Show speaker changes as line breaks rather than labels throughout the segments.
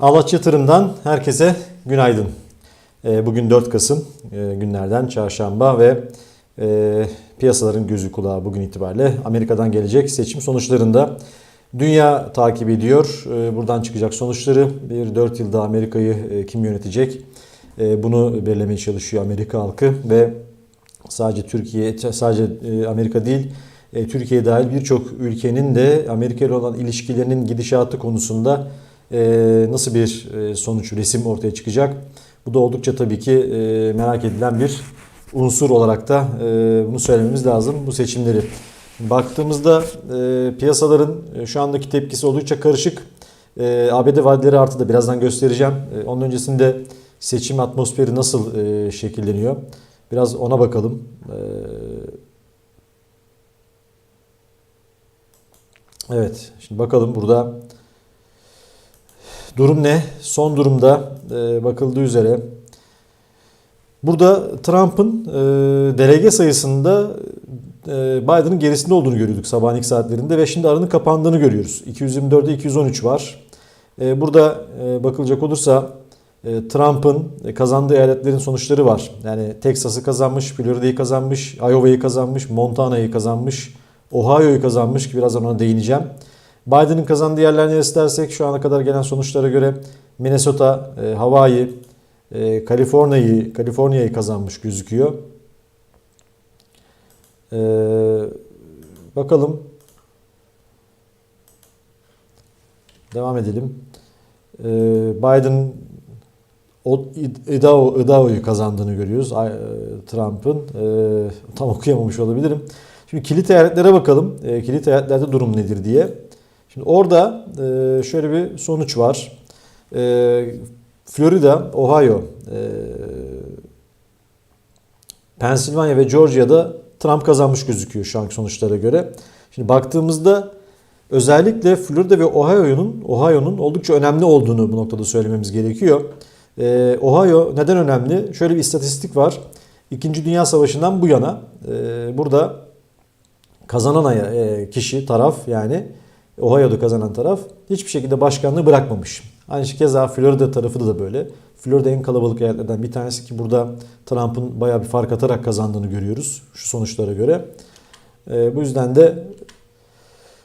Ağlaç Yatırım'dan herkese günaydın. Ee, Bugün 4 Kasım e, günlerden çarşamba ve e, piyasaların gözü kulağı bugün itibariyle Amerika'dan gelecek seçim sonuçlarında dünya takip ediyor. Ee, Buradan çıkacak sonuçları bir 4 yılda Amerika'yı e, kim yönetecek E, bunu belirlemeye çalışıyor Amerika halkı ve sadece Türkiye sadece e, Amerika değil e, Türkiye dahil birçok ülkenin de Amerika ile olan ilişkilerinin gidişatı konusunda e, nasıl bir e, sonuç resim ortaya çıkacak? Bu da oldukça tabii ki e, merak edilen bir unsur olarak da e, bunu söylememiz lazım bu seçimleri. Baktığımızda piyasaların şu andaki tepkisi oldukça karışık. ABD vadeleri artı da birazdan göstereceğim. Onun öncesinde seçim atmosferi nasıl şekilleniyor? Biraz ona bakalım. Evet, şimdi bakalım burada durum ne? Son durumda e, bakıldığı üzere burada Trump'ın e, delege sayısında e, Biden'ın gerisinde olduğunu görüyorduk sabahın ilk saatlerinde ve şimdi aranın kapandığını görüyoruz. 224'de 213 var. E, burada e, bakılacak olursa e, Trump'ın kazandığı eyaletlerin sonuçları var. Yani Texas'ı kazanmış, Florida'yı kazanmış, Iowa'yı kazanmış, Montana'yı kazanmış, Ohio'yu kazanmış ki birazdan ona değineceğim. Biden'ın kazandığı yerler neresi dersek şu ana kadar gelen sonuçlara göre Minnesota, e, Hawaii, e, Kaliforniya'yı Kaliforniya'yı kazanmış gözüküyor. E, bakalım. Devam edelim. E, Biden Idaho, kazandığını görüyoruz. E, Trump'ın. E, tam okuyamamış olabilirim. Şimdi kilit eyaletlere bakalım. E, kilit eyaletlerde durum nedir diye. Şimdi orada e, şöyle bir sonuç var. E, Florida, Ohio, e, Pensilvanya ve Georgia'da Trump kazanmış gözüküyor şu anki sonuçlara göre. Şimdi baktığımızda özellikle Florida ve Ohio'nun Ohio'nun oldukça önemli olduğunu bu noktada söylememiz gerekiyor. E, Ohio neden önemli? Şöyle bir istatistik var. İkinci Dünya Savaşı'ndan bu yana burada kazanan kişi, taraf yani Ohio'da kazanan taraf hiçbir şekilde başkanlığı bırakmamış. Aynı keza Florida tarafı da böyle. Florida en kalabalık eyaletlerden bir tanesi ki burada Trump'ın bayağı bir fark atarak kazandığını görüyoruz şu sonuçlara göre. E, bu yüzden de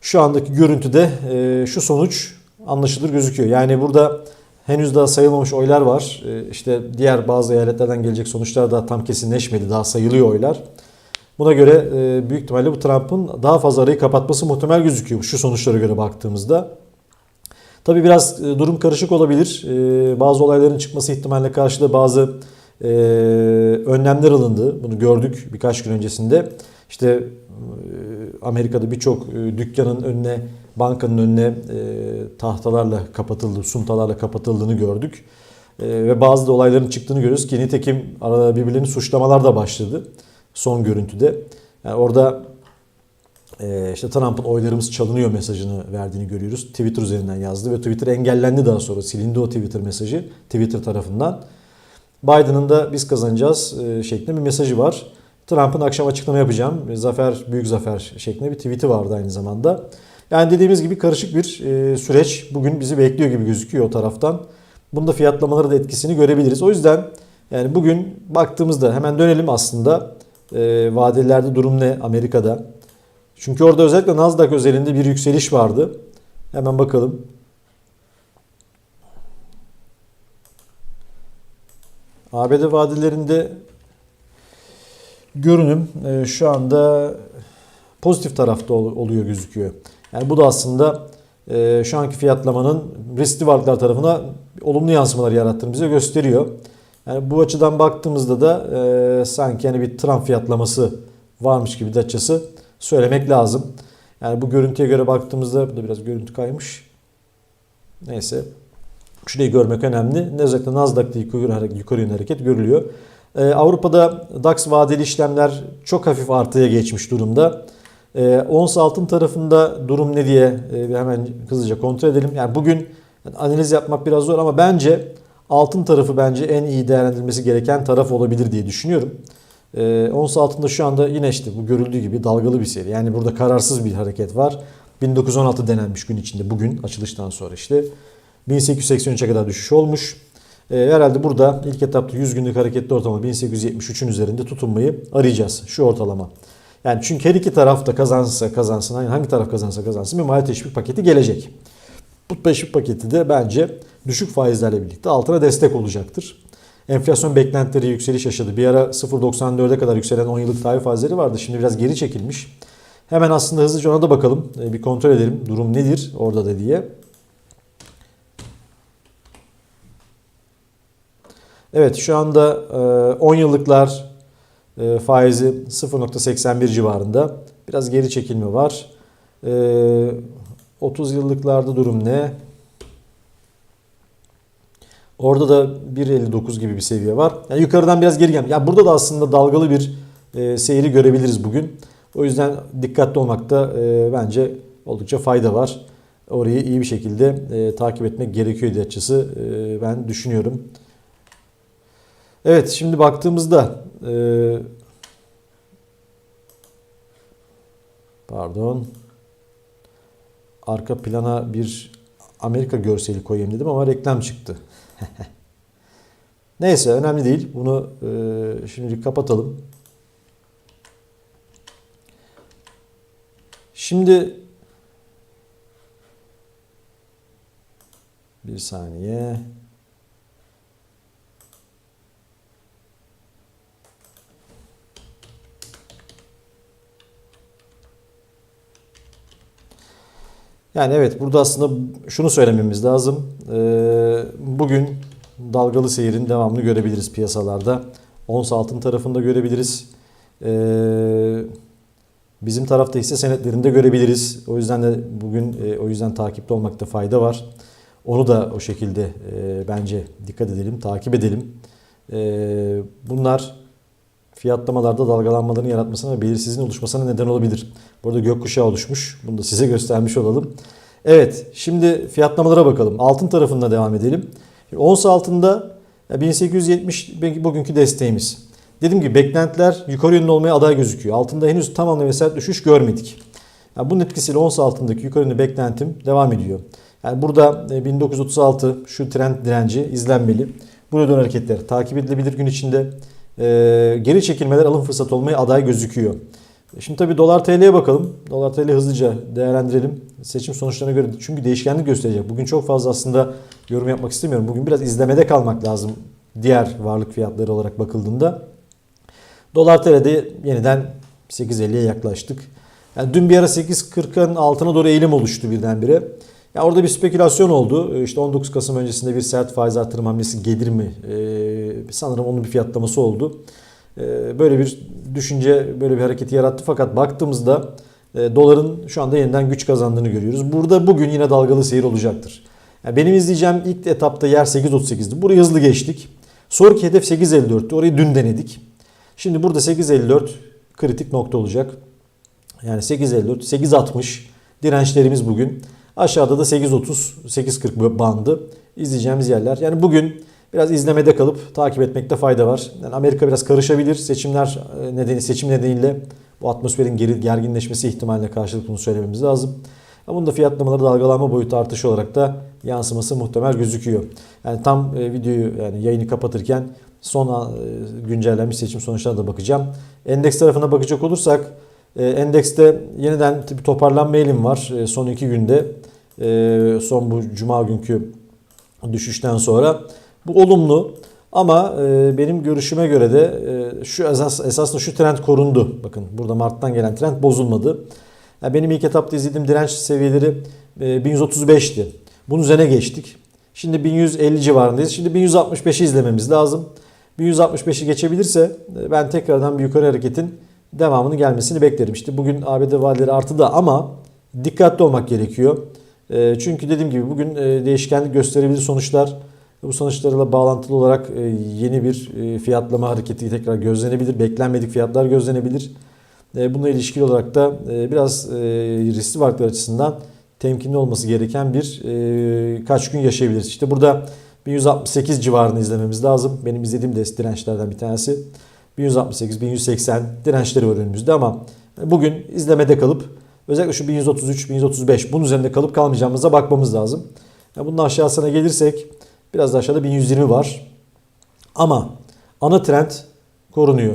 şu andaki görüntüde e, şu sonuç anlaşılır gözüküyor. Yani burada henüz daha sayılmamış oylar var. E, işte diğer bazı eyaletlerden gelecek sonuçlar da tam kesinleşmedi. Daha sayılıyor oylar. Buna göre e, büyük ihtimalle bu Trump'ın daha fazla arayı kapatması muhtemel gözüküyor şu sonuçlara göre baktığımızda. Tabii biraz e, durum karışık olabilir. E, Bazı olayların çıkması ihtimalle karşıda bazı e, önlemler alındı. Bunu gördük birkaç gün öncesinde. İşte e, Amerika'da birçok e, dükkanın önüne, bankanın önüne e, tahtalarla kapatıldı, suntalarla kapatıldığını gördük. E, Ve bazı da olayların çıktığını görüyoruz ki nitekim arada birbirlerini suçlamalar da başladı son görüntüde. Yani orada e, işte Trump'ın oylarımız çalınıyor mesajını verdiğini görüyoruz. Twitter üzerinden yazdı ve Twitter engellendi daha sonra. Silindi o Twitter mesajı Twitter tarafından. Biden'ın da biz kazanacağız e, şeklinde bir mesajı var. Trump'ın akşam açıklama yapacağım. Zafer, büyük zafer şeklinde bir tweet'i vardı aynı zamanda. Yani dediğimiz gibi karışık bir e, süreç bugün bizi bekliyor gibi gözüküyor o taraftan. Bunda fiyatlamaları da etkisini görebiliriz. O yüzden yani bugün baktığımızda hemen dönelim aslında e, vadelerde durum ne Amerika'da. Çünkü orada özellikle Nasdaq özelinde bir yükseliş vardı. Hemen bakalım. ABD vadelerinde görünüm e, şu anda pozitif tarafta ol- oluyor gözüküyor. Yani bu da aslında e, şu anki fiyatlamanın riskli varlıklar tarafına olumlu yansımalar yarattığını bize gösteriyor. Yani bu açıdan baktığımızda da e, sanki yani bir Trump fiyatlaması varmış gibi de açısı söylemek lazım. Yani bu görüntüye göre baktığımızda bu da biraz görüntü kaymış. Neyse. Şurayı görmek önemli. Özellikle Nasdaq'ta yukarı, yukarı yönlü hareket görülüyor. Ee, Avrupa'da DAX vadeli işlemler çok hafif artıya geçmiş durumda. Ee, ons altın tarafında durum ne diye e, hemen hızlıca kontrol edelim. Yani bugün analiz yapmak biraz zor ama bence altın tarafı bence en iyi değerlendirilmesi gereken taraf olabilir diye düşünüyorum. Ee, ons altında şu anda yine işte bu görüldüğü gibi dalgalı bir seri. Yani burada kararsız bir hareket var. 1916 denenmiş gün içinde bugün açılıştan sonra işte. 1883'e kadar düşüş olmuş. E, herhalde burada ilk etapta 100 günlük hareketli ortalama 1873'ün üzerinde tutunmayı arayacağız. Şu ortalama. Yani çünkü her iki taraf da kazansa kazansın, hangi taraf kazansa kazansın bir mali teşvik paketi gelecek. Bu teşvik paketi de bence düşük faizlerle birlikte altına destek olacaktır. Enflasyon beklentileri yükseliş yaşadı. Bir ara 0.94'e kadar yükselen 10 yıllık tahvil faizleri vardı. Şimdi biraz geri çekilmiş. Hemen aslında hızlıca ona da bakalım. E, Bir kontrol edelim. Durum nedir orada da diye. Evet şu anda e, 10 yıllıklar e, faizi 0.81 civarında. Biraz geri çekilme var. E, 30 yıllıklarda durum ne? Orada da 1.59 gibi bir seviye var. Yani yukarıdan biraz geri gel. Ya burada da aslında dalgalı bir e, seyri görebiliriz bugün. O yüzden dikkatli olmakta e, bence oldukça fayda var. Orayı iyi bir şekilde e, takip etmek gerekiyor diye açısı e, ben düşünüyorum. Evet şimdi baktığımızda e, pardon arka plana bir Amerika görseli koyayım dedim ama reklam çıktı. Neyse önemli değil. Bunu e, şimdilik kapatalım. Şimdi bir saniye. Yani evet burada aslında şunu söylememiz lazım. Ee, bugün dalgalı seyirin devamını görebiliriz piyasalarda. Ons altın tarafında görebiliriz. Ee, bizim tarafta hisse senetlerinde görebiliriz. O yüzden de bugün e, o yüzden takipte olmakta fayda var. Onu da o şekilde e, bence dikkat edelim, takip edelim. E, bunlar fiyatlamalarda dalgalanmaların yaratmasına ve belirsizliğin oluşmasına neden olabilir. Burada gökkuşağı oluşmuş. Bunu da size göstermiş olalım. Evet şimdi fiyatlamalara bakalım. Altın tarafında devam edelim. Ons altında 1870 bugünkü desteğimiz. Dediğim gibi beklentiler yukarı yönlü olmaya aday gözüküyor. Altında henüz tam anlamıyla sert düşüş görmedik. Yani bunun etkisiyle ons altındaki yukarı yönlü beklentim devam ediyor. Yani burada 1936 şu trend direnci izlenmeli. Burada dön hareketler takip edilebilir gün içinde. Ee, geri çekilmeler alım fırsatı olmaya aday gözüküyor. Şimdi tabii dolar TL'ye bakalım. Dolar TL hızlıca değerlendirelim. Seçim sonuçlarına göre çünkü değişkenlik gösterecek. Bugün çok fazla aslında yorum yapmak istemiyorum. Bugün biraz izlemede kalmak lazım diğer varlık fiyatları olarak bakıldığında. Dolar TL'de yeniden 8.50'ye yaklaştık. Yani dün bir ara 8.40'ın altına doğru eğilim oluştu birdenbire. Ya orada bir spekülasyon oldu. İşte 19 Kasım öncesinde bir sert faiz artırım hamlesi gelir mi? Ee, sanırım onun bir fiyatlaması oldu. Ee, böyle bir düşünce, böyle bir hareketi yarattı. Fakat baktığımızda e, doların şu anda yeniden güç kazandığını görüyoruz. Burada bugün yine dalgalı seyir olacaktır. Yani benim izleyeceğim ilk etapta yer 8.38'di. Burayı hızlı geçtik. Sonraki hedef 8.54'tü. Orayı dün denedik. Şimdi burada 8.54 kritik nokta olacak. Yani 8.54, 8.60 dirençlerimiz bugün. Aşağıda da 8.30, 8.40 bandı izleyeceğimiz yerler. Yani bugün biraz izlemede kalıp takip etmekte fayda var. Yani Amerika biraz karışabilir. Seçimler nedeni seçim nedeniyle bu atmosferin gerginleşmesi ihtimaline karşılık bunu söylememiz lazım. Ama bunun da fiyatlamaları dalgalanma boyutu artışı olarak da yansıması muhtemel gözüküyor. Yani tam videoyu yani yayını kapatırken son güncellenmiş seçim sonuçlarına da bakacağım. Endeks tarafına bakacak olursak Endekste yeniden bir toparlanma eğilim var son iki günde. Son bu cuma günkü düşüşten sonra. Bu olumlu ama benim görüşüme göre de şu esas, esasında şu trend korundu. Bakın burada Mart'tan gelen trend bozulmadı. benim ilk etapta izlediğim direnç seviyeleri 1135'ti. Bunun üzerine geçtik. Şimdi 1150 civarındayız. Şimdi 1165'i izlememiz lazım. 1165'i geçebilirse ben tekrardan bir yukarı hareketin devamını gelmesini beklerim. İşte bugün ABD vadeleri artıda ama dikkatli olmak gerekiyor. Çünkü dediğim gibi bugün değişkenlik gösterebilir sonuçlar. Bu sonuçlarla bağlantılı olarak yeni bir fiyatlama hareketi tekrar gözlenebilir. Beklenmedik fiyatlar gözlenebilir. Bununla ilişkili olarak da biraz riskli varlıklar açısından temkinli olması gereken bir kaç gün yaşayabiliriz. İşte burada 1168 civarını izlememiz lazım. Benim izlediğim de dirençlerden bir tanesi. 1168, 1180 dirençleri var önümüzde ama bugün izlemede kalıp özellikle şu 1133, 1135 bunun üzerinde kalıp kalmayacağımıza bakmamız lazım. Ya bunun aşağısına gelirsek biraz da aşağıda 1120 var. Ama ana trend korunuyor.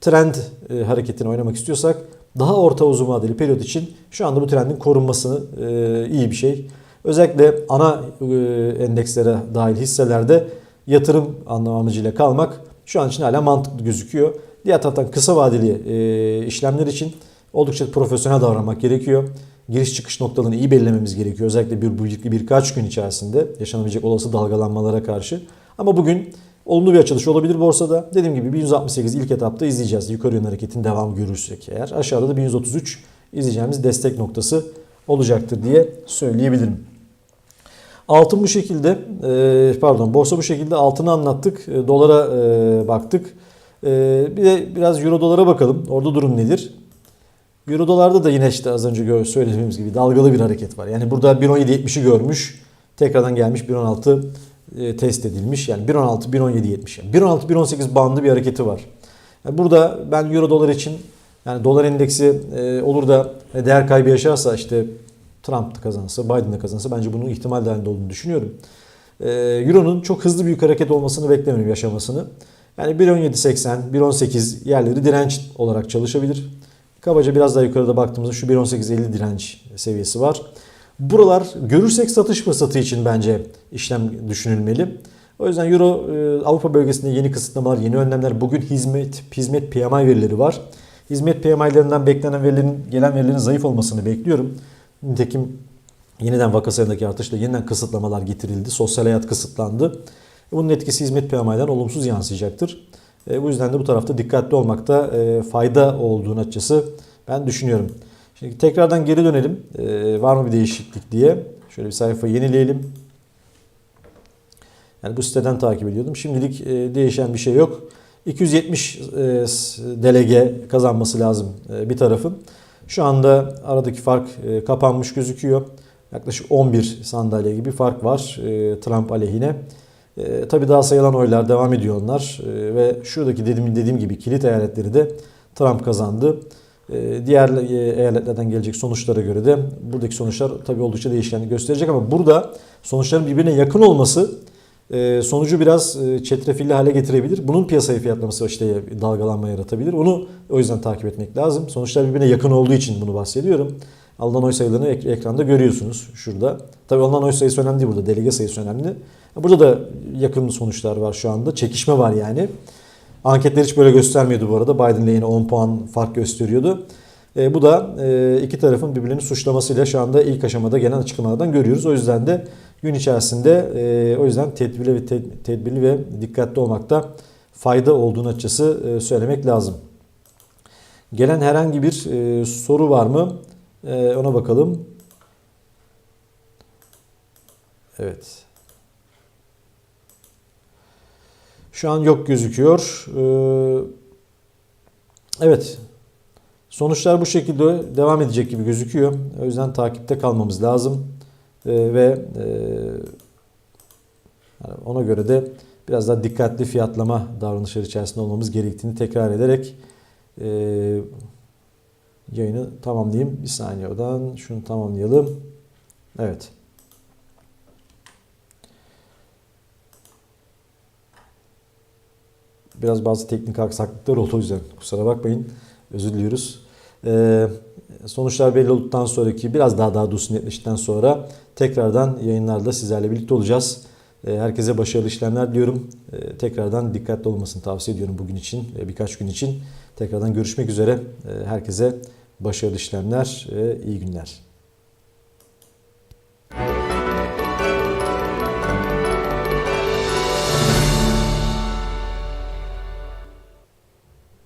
Trend e, hareketini oynamak istiyorsak daha orta uzun vadeli periyot için şu anda bu trendin korunması e, iyi bir şey. Özellikle ana e, endekslere dahil hisselerde yatırım amacıyla kalmak şu an için hala mantıklı gözüküyor. Diğer taraftan kısa vadeli e, işlemler için oldukça profesyonel davranmak gerekiyor. Giriş çıkış noktalarını iyi belirlememiz gerekiyor. Özellikle bir, bir birkaç gün içerisinde yaşanabilecek olası dalgalanmalara karşı. Ama bugün olumlu bir açılış olabilir borsada. Dediğim gibi 1168 ilk etapta izleyeceğiz. Yukarı yönlü hareketin devam görürsek eğer. Aşağıda da 1133 izleyeceğimiz destek noktası olacaktır diye söyleyebilirim. Altın bu şekilde, pardon borsa bu şekilde altını anlattık. Dolara baktık. Bir de biraz euro dolara bakalım. Orada durum nedir? Euro dolarda da yine işte az önce söylediğimiz gibi dalgalı bir hareket var. Yani burada 1.17.70'i görmüş. Tekrardan gelmiş 1.16 test edilmiş. Yani 1.16 1.17.70. Yani 1.16 1.18 bandı bir hareketi var. Yani burada ben euro dolar için yani dolar endeksi olur da değer kaybı yaşarsa işte Trump da kazanırsa, Biden de kazanırsa bence bunun ihtimal dahilinde olduğunu düşünüyorum. Euro'nun çok hızlı büyük hareket olmasını beklemiyorum yaşamasını. Yani 1.17.80, 1.18 yerleri direnç olarak çalışabilir. Kabaca biraz daha yukarıda baktığımızda şu 1.18.50 direnç seviyesi var. Buralar görürsek satış fırsatı için bence işlem düşünülmeli. O yüzden Euro Avrupa bölgesinde yeni kısıtlamalar, yeni önlemler, bugün hizmet hizmet PMI verileri var. Hizmet PMI'lerinden beklenen verilerin, gelen verilerin zayıf olmasını bekliyorum. Nitekim yeniden vaka sayısındaki artışla yeniden kısıtlamalar getirildi. Sosyal hayat kısıtlandı. Bunun etkisi hizmet PMI'den olumsuz yansıyacaktır. E, bu yüzden de bu tarafta dikkatli olmakta e, fayda olduğunu açıkçası ben düşünüyorum. Şimdi tekrardan geri dönelim. E, var mı bir değişiklik diye. Şöyle bir sayfa yenileyelim. Yani bu siteden takip ediyordum. Şimdilik e, değişen bir şey yok. 270 e, delege kazanması lazım e, bir tarafın. Şu anda aradaki fark e, kapanmış gözüküyor. Yaklaşık 11 sandalye gibi fark var e, Trump aleyhine. E, tabii daha sayılan oylar devam ediyor onlar ve şuradaki dediğim, dediğim gibi kilit eyaletleri de Trump kazandı. Diğer eyaletlerden gelecek sonuçlara göre de buradaki sonuçlar tabii oldukça değişkenlik gösterecek ama burada sonuçların birbirine yakın olması sonucu biraz e, çetrefilli hale getirebilir. Bunun piyasayı fiyatlaması işte dalgalanma yaratabilir. Onu o yüzden takip etmek lazım. Sonuçlar birbirine yakın olduğu için bunu bahsediyorum. Alınan oy sayılarını ek- ekranda görüyorsunuz şurada. Tabii alınan oy sayısı önemli değil burada. Delege sayısı önemli. Burada da yakın sonuçlar var şu anda. Çekişme var yani. Anketler hiç böyle göstermiyordu bu arada. Biden ile yine 10 puan fark gösteriyordu. E, bu da e, iki tarafın birbirlerini suçlamasıyla şu anda ilk aşamada gelen açıklamalardan görüyoruz. O yüzden de gün içerisinde e, o yüzden tedbirli ve te, tedbirli ve dikkatli olmakta fayda olduğunu açıkçası e, söylemek lazım. Gelen herhangi bir e, soru var mı? E, ona bakalım. Evet. Şu an yok gözüküyor. Ee, evet. Sonuçlar bu şekilde devam edecek gibi gözüküyor. O yüzden takipte kalmamız lazım. Ee, ve e, ona göre de biraz daha dikkatli fiyatlama davranışları içerisinde olmamız gerektiğini tekrar ederek e, yayını tamamlayayım. Bir saniye oradan şunu tamamlayalım. Evet. Biraz bazı teknik aksaklıklar oldu o yüzden kusura bakmayın. Özür diliyoruz. Ee, sonuçlar belli olduktan sonraki biraz daha daha doğrusu netleştikten sonra tekrardan yayınlarda sizlerle birlikte olacağız. Ee, herkese başarılı işlemler diliyorum. Ee, tekrardan dikkatli olmasını tavsiye ediyorum bugün için birkaç gün için. Tekrardan görüşmek üzere. Herkese başarılı işlemler iyi günler.